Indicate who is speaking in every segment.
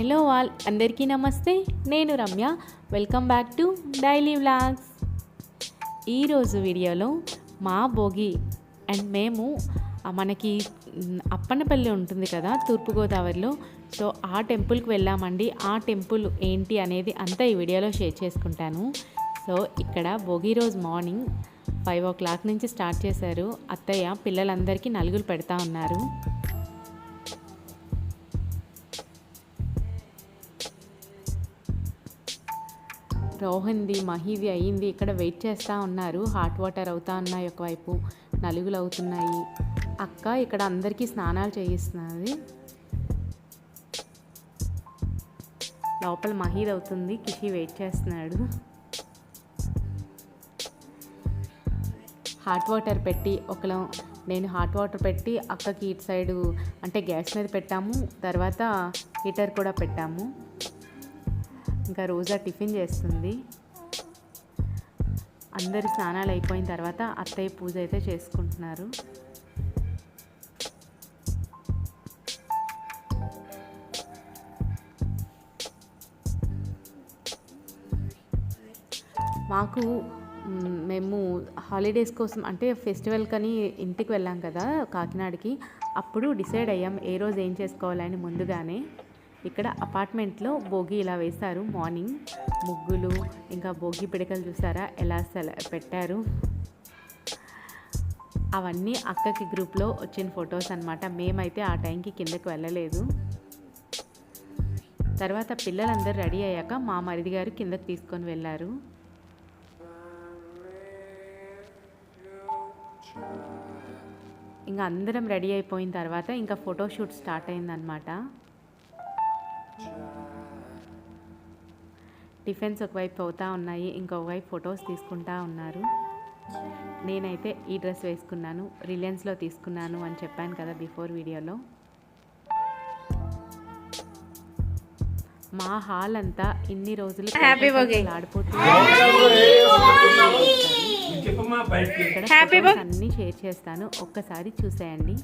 Speaker 1: Hello wall అందరికీ నమస్తే నేను Ramya. Welcome back to daily vlogs ఈరోజు వీడియోలో మా భోగి అండ్ మేము మనకి అప్పనపల్లి ఉంటుంది కదా తూర్పుగోదావరిలో. సో ఆ టెంపుల్కి వెళ్ళామండి ఆ టెంపుల్ ఏంటి అనేది అంతా ఈ వీడియోలో షేర్ చేసుకుంటాను. సో ఇక్కడ భోగి రోజు మార్నింగ్ ఫైవ్ ఓ క్లాక్ నుంచి స్టార్ట్ చేశారు. అత్తయ్య పిల్లలందరికీ నలుగులు పెడతా ఉన్నారు. రోహన్ది మహిది అయ్యింది ఇక్కడ వెయిట్ చేస్తూ ఉన్నారు. హాట్ వాటర్ అవుతా ఉన్నాయి ఒకవైపు. నలుగులు అవుతున్నాయి. అక్క ఇక్కడ అందరికీ స్నానాలు చేయిస్తున్నది. లోపల మహీద్ అవుతుంది. కిషి వెయిట్ చేస్తున్నాడు. హాట్ వాటర్ పెట్టి ఒకలా నేను హాట్ వాటర్ పెట్టి అక్కకి ఇటు సైడు అంటే గ్యాస్ మీద పెట్టాము. తర్వాత హీటర్ కూడా పెట్టాము. ఇంకా రోజా టిఫిన్ చేస్తుంది. అందరి స్నానాలు అయిపోయిన తర్వాత అత్తయ్య పూజ అయితే చేసుకుంటున్నారు. మాకు మేము హాలిడేస్ కోసం అంటే ఫెస్టివల్ కని ఇంటికి వెళ్ళాం కదా కాకినాడకి. అప్పుడు డిసైడ్ అయ్యాం ఏ రోజు ఏం చేసుకోవాలని ముందుగానే. ఇక్కడ అపార్ట్మెంట్లో భోగి ఇలా వేశారు. మార్నింగ్ ముగ్గులు ఇంకా భోగి పిడకలు చూసారా? ఎలా సెల పెట్టారు? అవన్నీ అక్కకి గ్రూప్లో వచ్చిన ఫొటోస్ అనమాట మేమైతే ఆ టైంకి కిందకి వెళ్ళలేదు. తర్వాత పిల్లలందరూ రెడీ అయ్యాక మా మరిది గారు కిందకి తీసుకొని వెళ్ళారు. ఇంకా అందరం రెడీ అయిపోయిన తర్వాత ఇంకా ఫోటోషూట్ స్టార్ట్ అయిందనమాట టిఫిన్స్ ఒకవైపు అవుతా ఉన్నాయి ఇంకొకవైపు ఫొటోస్ తీసుకుంటా ఉన్నారు. నేనైతే ఈ డ్రెస్ వేసుకున్నాను రిలయన్స్లో తీసుకున్నాను అని చెప్పాను కదా బిఫోర్ వీడియోలో. మా హాల్ అంతా ఇన్ని రోజులు ఆడిపోతూ
Speaker 2: చెప్పమ్మా బయటికి.
Speaker 1: ఇక్కడ photos అన్నీ షేర్ చేస్తాను. ఒక్కసారి చూసేయండి.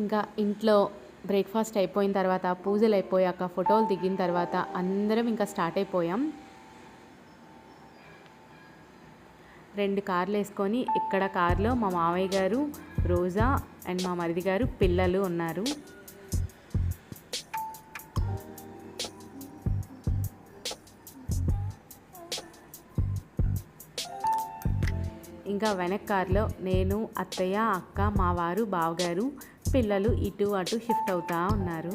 Speaker 1: ఇంకా ఇంట్లో బ్రేక్ఫాస్ట్ అయిపోయిన తర్వాత పూజలు అయిపోయాక ఫోటోలు దిగిన తర్వాత అందరం ఇంకా స్టార్ట్ అయిపోయాం. రెండు కార్లు వేసుకొని ఇక్కడ కార్లో మా మామయ్య గారు రోజా అండ్ మా మరిది గారు పిల్లలు ఉన్నారు. ఇంకా వెనక్ కార్లో నేను అత్తయ్య అక్క మా వారు బావగారు పిల్లలు ఇటు అటు షిఫ్ట్ అవుతూ ఉన్నారు.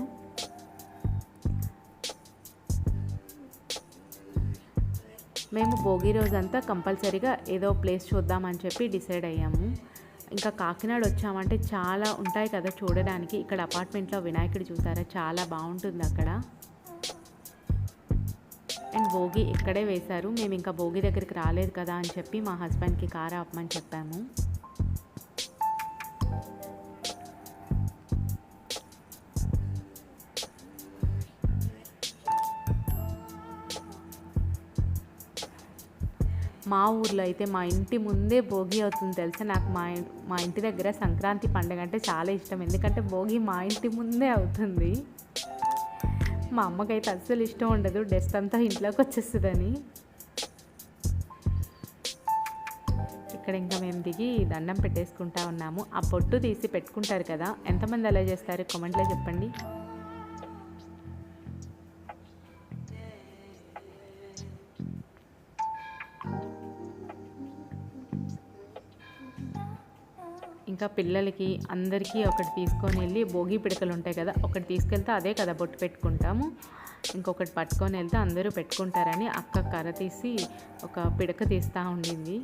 Speaker 1: మేము భోగి రోజంతా కంపల్సరీగా ఏదో ప్లేస్ చూద్దామని చెప్పి డిసైడ్ అయ్యాము. ఇంకా కాకినాడ వచ్చామంటే చాలా ఉంటాయి కదా చూడడానికి. ఇక్కడ అపార్ట్మెంట్లో వినాయకుడు చూసారా? చాలా బాగుంటుంది అక్కడ. అండ్ భోగి ఇక్కడే వేశారు. మేము ఇంకా భోగి దగ్గరికి రాలేదు కదా అని చెప్పి మా హస్బెండ్కి కార్ ఆపమని చెప్పాము. మా ఊర్లో అయితే మా ఇంటి ముందే భోగి అవుతుంది తెలుసా? నాకు మా మా ఇంటి దగ్గర సంక్రాంతి పండుగ అంటే చాలా ఇష్టం. ఎందుకంటే భోగి మా ఇంటి ముందే అవుతుంది. మా అమ్మకైతే అస్సలు ఇష్టం ఉండదు. డస్ట్ అంతా ఇంట్లోకి వచ్చేస్తుందని. ఇక్కడ ఇంకా మేము దిగి దండం పెట్టేసుకుంటా ఉన్నాము. ఆ పొట్టు తీసి పెట్టుకుంటారు కదా? ఎంతమంది అలా చేస్తారు? కామెంట్లో చెప్పండి. ఇంకా పిల్లలకి అందరికీ ఒకటి తీసుకొని వెళ్ళి భోగి పిడకలు ఉంటాయి కదా ఒకటి తీసుకెళ్తే అదే కదా బొట్టు పెట్టుకుంటాము. ఇంకొకటి పట్టుకొని వెళ్తే అందరూ పెట్టుకుంటారని అక్క కర్ర తీసి ఒక పిడక తీస్తూ ఉండింది.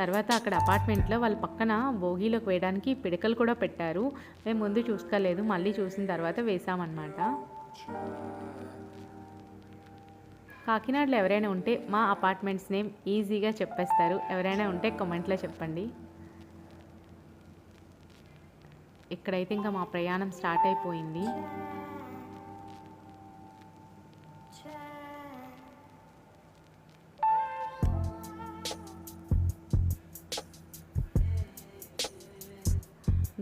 Speaker 1: తర్వాత అక్కడ అపార్ట్మెంట్లో వాళ్ళ పక్కన భోగిలోకి వేయడానికి పిడకలు కూడా పెట్టారు. మేము ముందు చూసుకోలేదు మళ్ళీ చూసిన తర్వాత వేసామన్నమాట. కాకినాడలో ఎవరైనా ఉంటే మా అపార్ట్మెంట్స్ నేమ్ ఈజీగా చెప్పేస్తారు. ఎవరైనా ఉంటే కమెంట్లో చెప్పండి. ఇక్కడైతే ఇంకా మా ప్రయాణం స్టార్ట్ అయిపోయింది.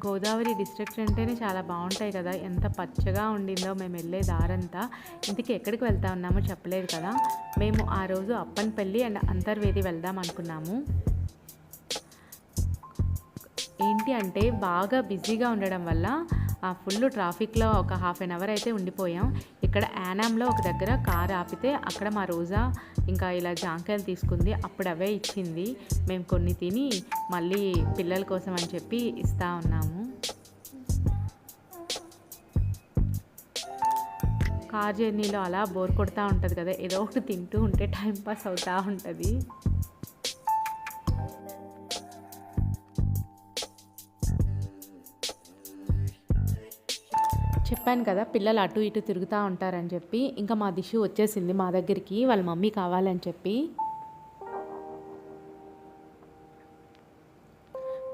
Speaker 1: గోదావరి డిస్ట్రిక్ట్ అంటేనే చాలా బాగుంటాయి కదా. ఎంత పచ్చగా ఉండిందో మేము వెళ్ళే దారంతా. ఇంతకీ ఎక్కడికి వెళ్తా ఉన్నామో చెప్పలేదు కదా. మేము ఆ రోజు అప్పన్పల్లి అండ్ అంతర్వేది వెళ్దాం అనుకున్నాము. ఏంటి అంటే బాగా బిజీగా ఉండడం వల్ల ఆ ఫుల్ ట్రాఫిక్లో ఒక హాఫ్ అన్ అవర్ అయితే ఉండిపోయాం. ఇక్కడ యానాంలో ఒక దగ్గర కార్ ఆపితే అక్కడ మా రోజా ఇంకా ఇలా జాంకాయలు తీసుకుంది. అప్పుడు అవే ఇచ్చింది. మేము కొన్ని తిని మళ్ళీ పిల్లల కోసం అని చెప్పి ఇస్తా ఉన్నాము. కార్ జర్నీలో అలా బోర్ కొడుతూ ఉంటుంది కదా ఏదో ఒకటి తింటూ ఉంటే టైం పాస్ అవుతూ ఉంటుంది. చెప్పాను కదా పిల్లలు అటు ఇటు తిరుగుతూ ఉంటారని చెప్పి ఇంకా మా దిశ వచ్చేసింది మా దగ్గరికి వాళ్ళ మమ్మీ కావాలని చెప్పి.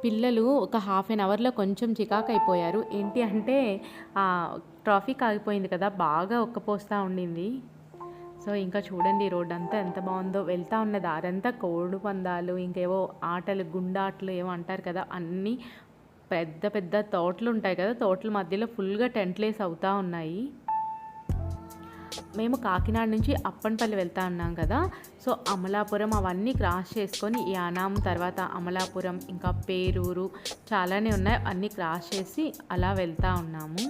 Speaker 1: పిల్లలు ఒక హాఫ్ అన్ అవర్లో కొంచెం చికాకు అయిపోయారు. ఏంటి అంటే ట్రాఫిక్ ఆగిపోయింది కదా బాగా ఒక్కపోస్తూ ఉండింది. సో ఇంకా చూడండి రోడ్ అంతా ఎంత బాగుందో. వెళ్తా ఉన్న దారంతా కోడు పందాలు ఇంకేవో ఆటలు గుండాట్లు ఏమో అంటారు కదా అన్నీ పెద్ద పెద్ద తోటలు ఉంటాయి కదా తోటల మధ్యలో ఫుల్గా టెంట్లేస్ అవుతూ ఉన్నాయి. మేము కాకినాడ నుంచి అప్పన్పల్లి వెళ్తా ఉన్నాం కదా సో అమలాపురం అవన్నీ క్రాస్ చేసుకొని యానాం తర్వాత అమలాపురం ఇంకా పేరూరు చాలానే ఉన్నాయి అన్నీ క్రాస్ చేసి అలా వెళ్తూ ఉన్నాము.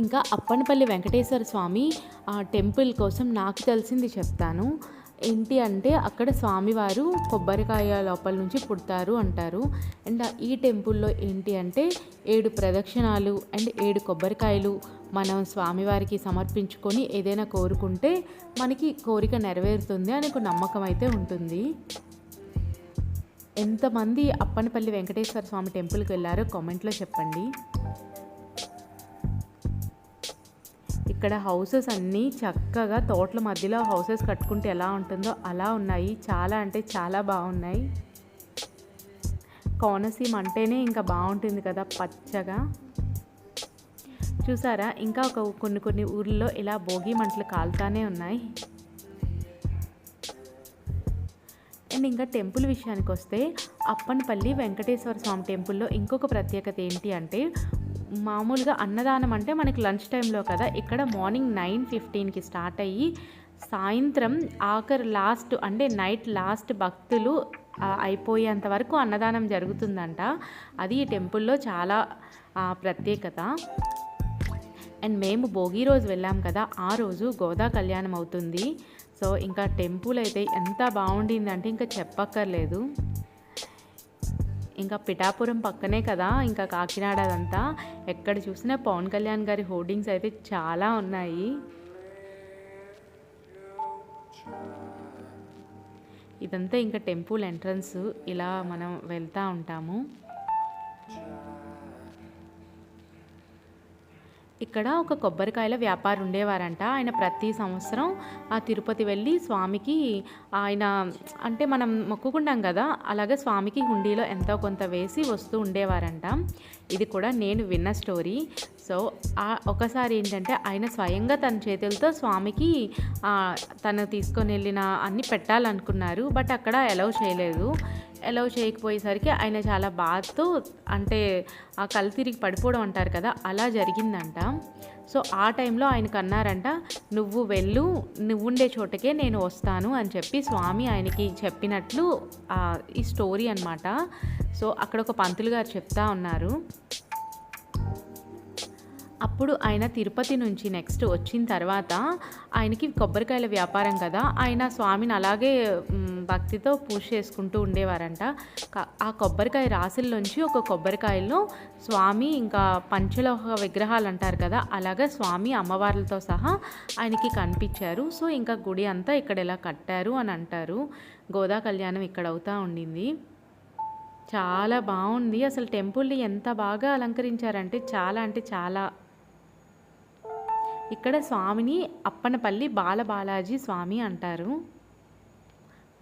Speaker 1: ఇంకా అప్పనపల్లి వెంకటేశ్వర స్వామి ఆ టెంపుల్ కోసం నాకు తెలిసింది చెప్తాను. ఏంటి అంటే అక్కడ స్వామివారు కొబ్బరికాయ లోపల నుంచి పుడతారు అంటారు. అండ్ ఈ టెంపుల్లో ఏంటి అంటే ఏడు ప్రదక్షిణాలు అండ్ ఏడు కొబ్బరికాయలు మనం స్వామివారికి సమర్పించుకొని ఏదైనా కోరుకుంటే మనకి కోరిక నెరవేరుతుంది అని ఒక నమ్మకం అయితే ఉంటుంది. ఎంతమంది అప్పనపల్లి వెంకటేశ్వర స్వామి టెంపుల్కి వెళ్ళారో కామెంట్లో చెప్పండి. ఇక్కడ హౌసెస్ అన్నీ చక్కగా తోటల మధ్యలో హౌసెస్ కట్టుకుంటే ఎలా ఉంటుందో అలా ఉన్నాయి. చాలా అంటే చాలా బాగున్నాయి. కోనసీమ అంటేనే ఇంకా బాగుంటుంది కదా పచ్చగా. చూసారా? ఇంకా ఒక కొన్ని కొన్ని ఊర్లలో ఇలా భోగి మంటలు కాలుతానే ఉన్నాయి. అండ్ ఇంకా టెంపుల్ విషయానికి వస్తే అప్పనపల్లి వెంకటేశ్వర స్వామి టెంపుల్లో ఇంకొక ప్రత్యేకత ఏంటి అంటే మామూలుగా అన్నదానం అంటే మనకి లంచ్ టైంలో కదా ఇక్కడ మార్నింగ్ నైన్ ఫిఫ్టీన్కి స్టార్ట్ అయ్యి సాయంత్రం ఆఖరి లాస్ట్ అంటే నైట్ లాస్ట్ భక్తులు అయిపోయేంత వరకు అన్నదానం జరుగుతుందంట. అది ఈ టెంపుల్లో చాలా ప్రత్యేకత. అండ్ మేము భోగి రోజు వెళ్ళాం కదా ఆ రోజు గోదా కళ్యాణం అవుతుంది. సో ఇంకా టెంపుల్ అయితే ఎంత బాగుండిందంటే ఇంకా చెప్పక్కర్లేదు. ఇంకా పిఠాపురం పక్కనే కదా ఇంకా కాకినాడ అదంతా. ఎక్కడ చూసినా పవన్ కళ్యాణ్ గారి హోర్డింగ్స్ అయితే చాలా ఉన్నాయి. ఇదంతా ఇంకా టెంపుల్ ఎంట్రన్స్. ఇలా మనం వెళ్తూ ఉంటాము. ఇక్కడ ఒక కొబ్బరికాయల వ్యాపారి ఉండేవారంట. ఆయన ప్రతి సంవత్సరం ఆ తిరుపతి వెళ్ళి స్వామికి ఆయన అంటే మనం మొక్కుకుంటాం కదా అలాగే స్వామికి హుండీలో ఎంతో కొంత వేసి వస్తూ ఉండేవారంట. ఇది కూడా నేను విన్న స్టోరీ. సో ఆ ఒకసారి ఏంటంటే ఆయన స్వయంగా తన చేతులతో స్వామికి తను తీసుకొని వెళ్ళిన అన్ని పెట్టాలనుకున్నారు. బట్ అక్కడ అలౌ చేయలేదు. అలౌ చేయకపోయేసరికి ఆయన చాలా బాధతో అంటే ఆ కళ్ళు తిరిగి పడిపోవడం అంటారు కదా అలా జరిగిందంట. సో ఆ టైంలో ఆయనకు అన్నారంట నువ్వు వెళ్ళు నువ్వు ఉండే చోటకే నేను వస్తాను అని చెప్పి స్వామి ఆయనకి చెప్పినట్లు ఈ స్టోరీ అనమాట సో అక్కడ ఒక పంతులు గారు చెప్తా ఉన్నారు. అప్పుడు ఆయన తిరుపతి నుంచి నెక్స్ట్ వచ్చిన తర్వాత ఆయనకి కొబ్బరికాయల వ్యాపారం కదా ఆయన స్వామిని అలాగే భక్తితో పూజ చేసుకుంటూ ఉండేవారంట. ఆ కొబ్బరికాయ రాసుల్లోంచి ఒక కొబ్బరికాయలో స్వామి ఇంకా పంచలోహ విగ్రహాలు అంటారు కదా అలాగే స్వామి అమ్మవార్లతో సహా ఆయనకి కనిపించారు. సో ఇంకా గుడి అంతా ఇక్కడ ఇలా కట్టారు అని అంటారు. గోదా కళ్యాణం ఇక్కడ అవుతూ ఉండింది. చాలా బాగుంది. అసలు టెంపుల్ని ఎంత బాగా అలంకరించారంటే చాలా అంటే చాలా ఇక్కడ స్వామిని అప్పనపల్లి బాలబాలాజీ స్వామి అంటారు.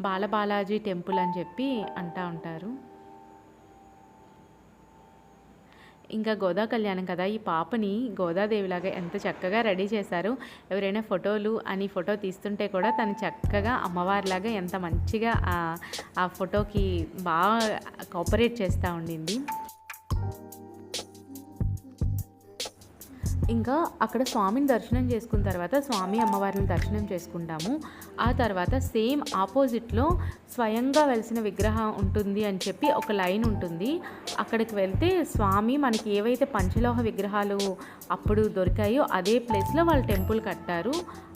Speaker 1: బాలబాలాజీ టెంపుల్ అని చెప్పి అంటా ఉంటారు. ఇంకా గోదా కళ్యాణం కదా ఈ పాపని గోదాదేవిలాగా ఎంత చక్కగా రెడీ చేశారు. ఎవరైనా ఫోటోలు అని ఫోటో తీస్తుంటే కూడా తను చక్కగా అమ్మవారిలాగా ఎంత మంచిగా ఆ- ఆ ఫోటోకి బాగా కోఆపరేట్ చేస్తూ ఉండింది. ఇంకా అక్కడ స్వామిని దర్శనం చేసుకున్న తర్వాత స్వామి అమ్మవారిని దర్శనం చేసుకుంటాము. ఆ తర్వాత సేమ్ ఆపోజిట్లో స్వయంగా వెలిసిన విగ్రహం ఉంటుంది అని చెప్పి ఒక లైన్ ఉంటుంది. అక్కడికి వెళ్తే స్వామి మనకి ఏవైతే పంచలోహ విగ్రహాలు అప్పుడు దొరికాయో అదే ప్లేస్లో వాళ్ళు టెంపుల్ కట్టారు.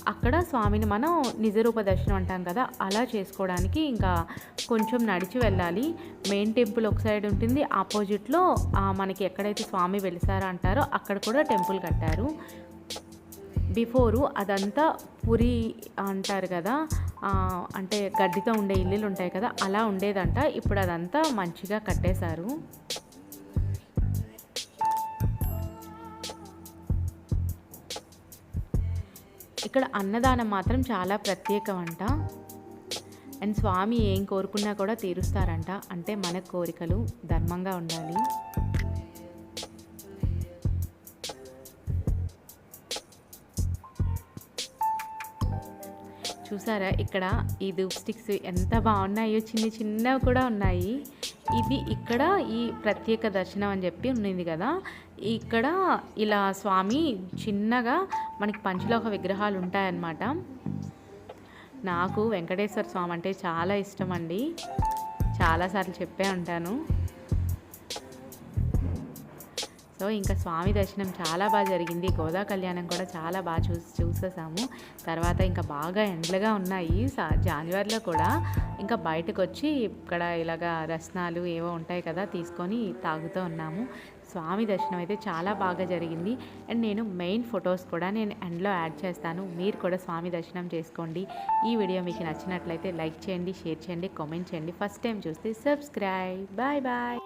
Speaker 1: అక్కడ స్వామిని మనం నిజరూప దర్శనం అంటాం కదా అలా చేసుకోవడానికి ఇంకా కొంచెం నడిచి వెళ్ళాలి. మెయిన్ టెంపుల్ ఒక సైడ్ ఉంటుంది ఆపోజిట్లో మనకి ఎక్కడైతే స్వామి వెలిసారో అంటారో అక్కడ కూడా టెంపుల్ కట్టారు. బిఫోరు అదంతా పురి అంటారు కదా అంటే గడ్డితో ఉండే ఇల్లులు ఉంటాయి కదా అలా ఉండేదంట. ఇప్పుడు అదంతా మంచిగా కట్టేశారు. ఇక్కడ అన్నదానం మాత్రం చాలా ప్రత్యేకం అంట అండ్ స్వామి ఏం కోరుకున్నా కూడా తీరుస్తారంట. అంటే మన కోరికలు ధర్మంగా ఉండాలి. చూసారా? ఇక్కడ ఈ దూప్ స్టిక్స్ ఎంత బాగున్నాయో చిన్న చిన్నవి కూడా ఉన్నాయి. ఇది ఇక్కడ ఈ ప్రత్యేక దర్శనం అని చెప్పి ఉన్నది కదా. ఇక్కడ ఇలా స్వామి చిన్నగా మనకి పంచలోహ విగ్రహాలు ఉంటాయన్నమాట. నాకు వెంకటేశ్వర స్వామి అంటే చాలా ఇష్టం అండి. చాలాసార్లు చెప్పే ఉంటాను. సో ఇంకా స్వామి దర్శనం చాలా బాగా జరిగింది. గోదా కళ్యాణం కూడా చాలా బాగా చూసి చూసేసాము. తర్వాత ఇంకా బాగా ఎండలుగా ఉన్నాయి సా- జాన్యువరిలో కూడా. ఇంకా బయటకు వచ్చి ఇక్కడ ఇలాగా రసనాలు ఏవో ఉంటాయి కదా తీసుకొని తాగుతూ ఉన్నాము. స్వామి దర్శనం అయితే చాలా బాగా జరిగింది. అండ్ నేను మెయిన్ ఫొటోస్ కూడా నేను ఎండ్లో యాడ్ చేస్తాను. మీరు కూడా స్వామి దర్శనం చేసుకోండి. ఈ వీడియో మీకు నచ్చినట్లయితే లైక్ చేయండి షేర్ చేయండి కామెంట్ చేయండి. ఫస్ట్ టైం చూస్తే సబ్స్క్రైబ్. Bye bye.